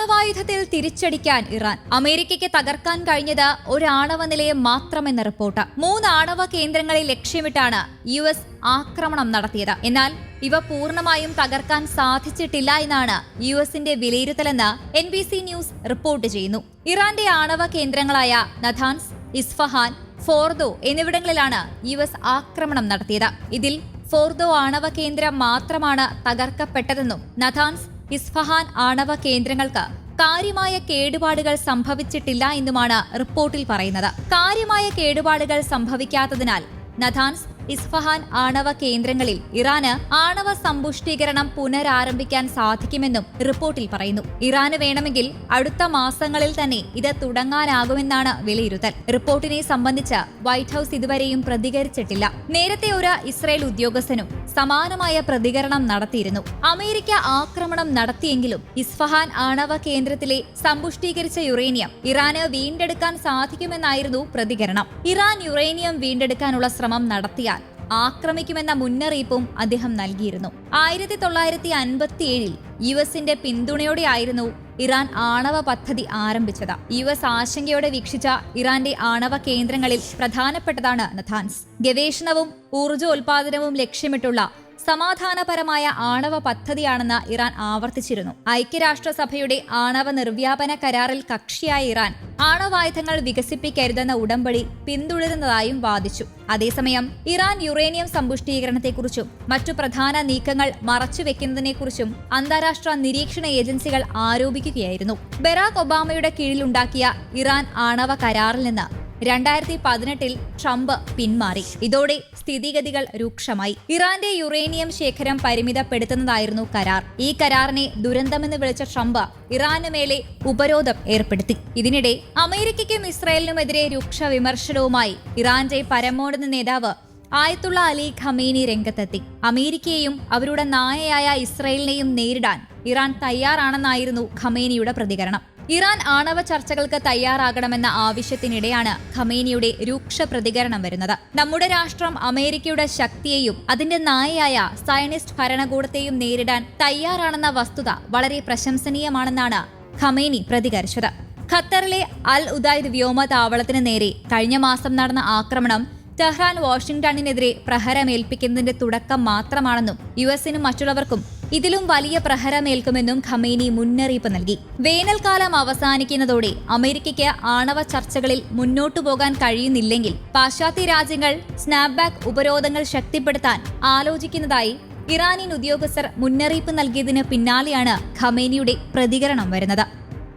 ആണവായുധത്തിൽ തിരിച്ചടിക്കാൻ Iran. അമേരിക്കയ്ക്ക് തകർക്കാൻ കഴിഞ്ഞത് ഒരു ആണവ നിലയം മാത്രമെന്ന റിപ്പോർട്ട്. മൂന്ന് ആണവ കേന്ദ്രങ്ങളെ ലക്ഷ്യമിട്ടാണ് യു എസ് ആക്രമണം നടത്തിയത്. എന്നാൽ ഇവ പൂർണമായും തകർക്കാൻ സാധിച്ചിട്ടില്ല എന്നാണ് യു എസിന്റെ വിലയിരുത്തലെന്ന് N B C news report ചെയ്യുന്നു. ഇറാന്റെ ആണവ കേന്ദ്രങ്ങളായ നഥാൻസ് ഇസ്ഫഹാൻ ഫോർദോ എന്നിവിടങ്ങളിലാണ് യു എസ് ആക്രമണം നടത്തിയത്. ഇതിൽ ഫോർദോ ആണവ കേന്ദ്രം മാത്രമാണ് തകർക്കപ്പെട്ടതെന്നും നഥാൻസ് ഇസ്ഫഹാൻ ആണവ കേന്ദ്രങ്ങൾക്ക് കാര്യമായ കേടുപാടുകൾ സംഭവിച്ചിട്ടില്ല എന്നുമാണ് റിപ്പോർട്ടിൽ പറയുന്നത്. കാര്യമായ കേടുപാടുകൾ സംഭവിക്കാത്തതിനാൽ നഥാൻസ് ഇസ്ഫഹാൻ ആണവ കേന്ദ്രങ്ങളിൽ ഇറാന് ആണവ സമ്പുഷ്ടീകരണം പുനരാരംഭിക്കാൻ സാധിക്കുമെന്നും റിപ്പോർട്ടിൽ പറയുന്നു. ഇറാന് വേണമെങ്കിൽ അടുത്ത മാസങ്ങളിൽ തന്നെ ഇത് തുടങ്ങാനാകുമെന്നാണ് വിലയിരുത്തൽ. റിപ്പോർട്ടിനെ സംബന്ധിച്ച് വൈറ്റ് ഹൌസ് ഇതുവരെയും പ്രതികരിച്ചിട്ടില്ല. നേരത്തെ ഒരു ഇസ്രായേൽ ഉദ്യോഗസ്ഥനും സമാനമായ പ്രതികരണം നടത്തിയിരുന്നു. അമേരിക്ക ആക്രമണം നടത്തിയെങ്കിലും ഇസ്ഫഹാൻ ആണവ കേന്ദ്രത്തിലെ സമ്പുഷ്ടീകരിച്ച യുറേനിയം ഇറാന് വീണ്ടെടുക്കാൻ സാധിക്കുമെന്നായിരുന്നു പ്രതികരണം. ഇറാൻ യുറേനിയം വീണ്ടെടുക്കാനുള്ള ശ്രമം നടത്തിയാൽ ആക്രമിക്കുമെന്ന മുന്നറിയിപ്പും അദ്ദേഹം നൽകിയിരുന്നു. ആയിരത്തി തൊള്ളായിരത്തി അൻപത്തി ഏഴിൽ യു എസിന്റെ പിന്തുണയോടെയായിരുന്നു ഇറാൻ ആണവ പദ്ധതി ആരംഭിച്ചത്. യു എസ് ആശങ്കയോടെ വീക്ഷിച്ച ഇറാന്റെ ആണവ കേന്ദ്രങ്ങളിൽ പ്രധാനപ്പെട്ടതാണ് നഥാൻസ്. ഗവേഷണവും ഊർജോൽപാദനവും ലക്ഷ്യമിട്ടുള്ള സമാധാനപരമായ ആണവ പദ്ധതിയാണെന്ന് ഇറാൻ ആവർത്തിച്ചിരുന്നു. ഐക്യരാഷ്ട്രസഭയുടെ ആണവ നിർവ്യാപന കരാറിൽ കക്ഷിയായ ഇറാൻ ആണവായുധങ്ങൾ വികസിപ്പിക്കരുതെന്ന ഉടമ്പടി പിന്തുടരുന്നതായും വാദിച്ചു. അതേസമയം ഇറാൻ യുറേനിയം സമ്പുഷ്ടീകരണത്തെക്കുറിച്ചും മറ്റു പ്രധാന നീക്കങ്ങൾ മറച്ചുവെക്കുന്നതിനെക്കുറിച്ചും അന്താരാഷ്ട്ര നിരീക്ഷണ ഏജൻസികൾ ആരോപിക്കുകയായിരുന്നു. ബറാക് ഒബാമയുടെ കീഴിലുണ്ടാക്കിയ ഇറാൻ ആണവ കരാറിൽ നിന്ന് രണ്ടായിരത്തി പതിനെട്ടിൽ ട്രംപ് പിന്മാറി. ഇതോടെ സ്ഥിതിഗതികൾ രൂക്ഷമായി. ഇറാന്റെ യുറേനിയം ശേഖരം പരിമിതപ്പെടുത്തുന്നതായിരുന്നു കരാർ. ഈ കരാറിനെ ദുരന്തമെന്ന് വിളിച്ച ട്രംപ് ഇറാനു മേലെ ഉപരോധം ഏർപ്പെടുത്തി. ഇതിനിടെ അമേരിക്കയ്ക്കും ഇസ്രായേലിനുമെതിരെ രൂക്ഷ വിമർശനവുമായി ഇറാന്റെ പരമോന്നത നേതാവ് ആയത്തുള്ള അലി ഖമീനി രംഗത്തെത്തി. അമേരിക്കയെയും അവരുടെ നായയായ ഇസ്രായേലിനെയും നേരിടാൻ ഇറാൻ തയ്യാറാണെന്നായിരുന്നു ഖമേനിയുടെ പ്രതികരണം. ഇറാൻ ആണവ ചർച്ചകൾക്ക് തയ്യാറാകണമെന്ന ആവശ്യത്തിനിടെയാണ് ഖമേനിയുടെ രൂക്ഷ പ്രതികരണം വരുന്നത്. നമ്മുടെ രാഷ്ട്രം അമേരിക്കയുടെ ശക്തിയെയും അതിന്റെ നായയായ സയനിസ്റ്റ് ഭരണകൂടത്തെയും നേരിടാൻ തയ്യാറാണെന്ന വസ്തുത വളരെ പ്രശംസനീയമാണെന്നാണ് ഖമേനി പ്രതികരിച്ചത്. ഖത്തറിലെ അൽ ഉദൈദ് വ്യോമതാവളത്തിന് നേരെ കഴിഞ്ഞ മാസം നടന്ന ആക്രമണം ടെഹ്റാൻ വാഷിംഗ്ടണിനെതിരെ പ്രഹരമേൽപ്പിക്കുന്നതിന്റെ തുടക്കം മാത്രമാണെന്നും യു എസിനും മറ്റുള്ളവർക്കും ഇതിലും വലിയ പ്രഹരമേൽക്കുമെന്നും ഖമേനി മുന്നറിയിപ്പ് നൽകി. വേനൽക്കാലം അവസാനിക്കുന്നതോടെ അമേരിക്കയ്ക്ക് ആണവ ചർച്ചകളിൽ മുന്നോട്ടു പോകാൻ കഴിയുന്നില്ലെങ്കിൽ പാശ്ചാത്യ രാജ്യങ്ങൾ സ്നാപ്ബാക്ക് ഉപരോധങ്ങൾ ശക്തിപ്പെടുത്താൻ ആലോചിക്കുന്നതായി ഇറാനിയൻ ഉദ്യോഗസ്ഥർ മുന്നറിയിപ്പ് നൽകിയതിന് പിന്നാലെയാണ് ഖമേനിയുടെ പ്രതികരണം വരുന്നത്.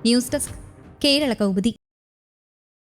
News desk Kerala Kaumudi.